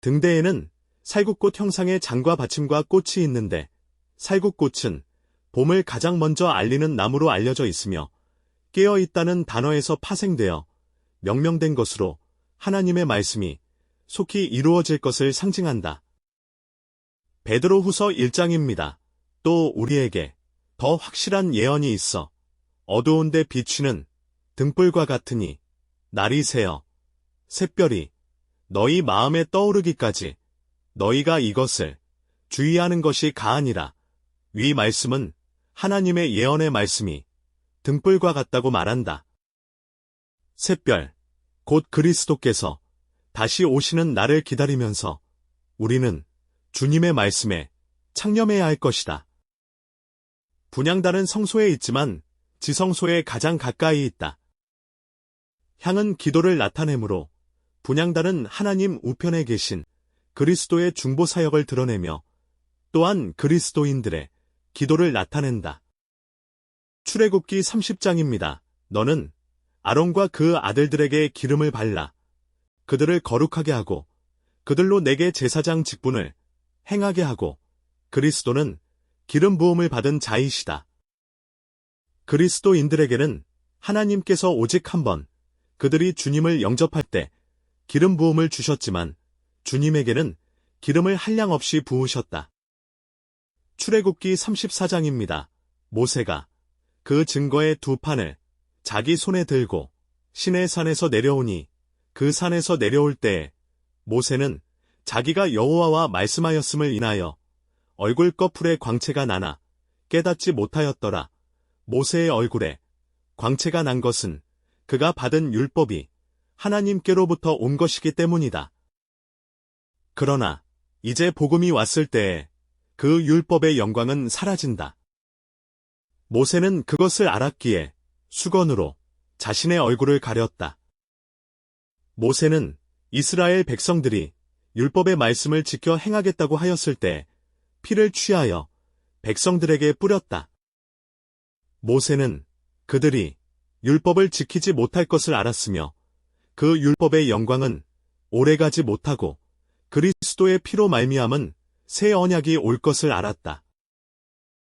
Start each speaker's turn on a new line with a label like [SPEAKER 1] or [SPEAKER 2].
[SPEAKER 1] 등대에는 살구꽃 형상의 장과 받침과 꽃이 있는데 살구꽃은 봄을 가장 먼저 알리는 나무로 알려져 있으며 깨어 있다는 단어에서 파생되어 명명된 것으로 하나님의 말씀이 속히 이루어질 것을 상징한다. 베드로 후서 1장입니다. 또 우리에게 더 확실한 예언이 있어 어두운데 비추는 등불과 같으니 날이 새어 샛별이 너희 마음에 떠오르기까지 너희가 이것을 주의하는 것이 가하니라. 위 말씀은 하나님의 예언의 말씀이 등불과 같다고 말한다. 샛별, 곧 그리스도께서 다시 오시는 날을 기다리면서 우리는 주님의 말씀에 창념해야 할 것이다. 분양단은 성소에 있지만 지성소에 가장 가까이 있다. 향은 기도를 나타내므로 분양단은 하나님 우편에 계신 그리스도의 중보 사역을 드러내며 또한 그리스도인들의 기도를 나타낸다. 출애굽기 30장입니다. 너는 아론과 그 아들들에게 기름을 발라 그들을 거룩하게 하고 그들로 내게 제사장 직분을 행하게 하고 그리스도는 기름 부음을 받은 자이시다. 그리스도인들에게는 하나님께서 오직 한 번 그들이 주님을 영접할 때 기름 부음을 주셨지만 주님에게는 기름을 한량 없이 부으셨다. 출애굽기 34장입니다. 모세가 그 증거의 두 판을 자기 손에 들고 신의 산에서 내려오니 그 산에서 내려올 때에 모세는 자기가 여호와와 말씀하였음을 인하여 얼굴 꺼풀에 광채가 나나 깨닫지 못하였더라. 모세의 얼굴에 광채가 난 것은 그가 받은 율법이 하나님께로부터 온 것이기 때문이다. 그러나 이제 복음이 왔을 때에 그 율법의 영광은 사라진다. 모세는 그것을 알았기에 수건으로 자신의 얼굴을 가렸다. 모세는 이스라엘 백성들이 율법의 말씀을 지켜 행하겠다고 하였을 때 피를 취하여 백성들에게 뿌렸다. 모세는 그들이 율법을 지키지 못할 것을 알았으며 그 율법의 영광은 오래가지 못하고 그리스도의 피로 말미암은 새 언약이 올 것을 알았다.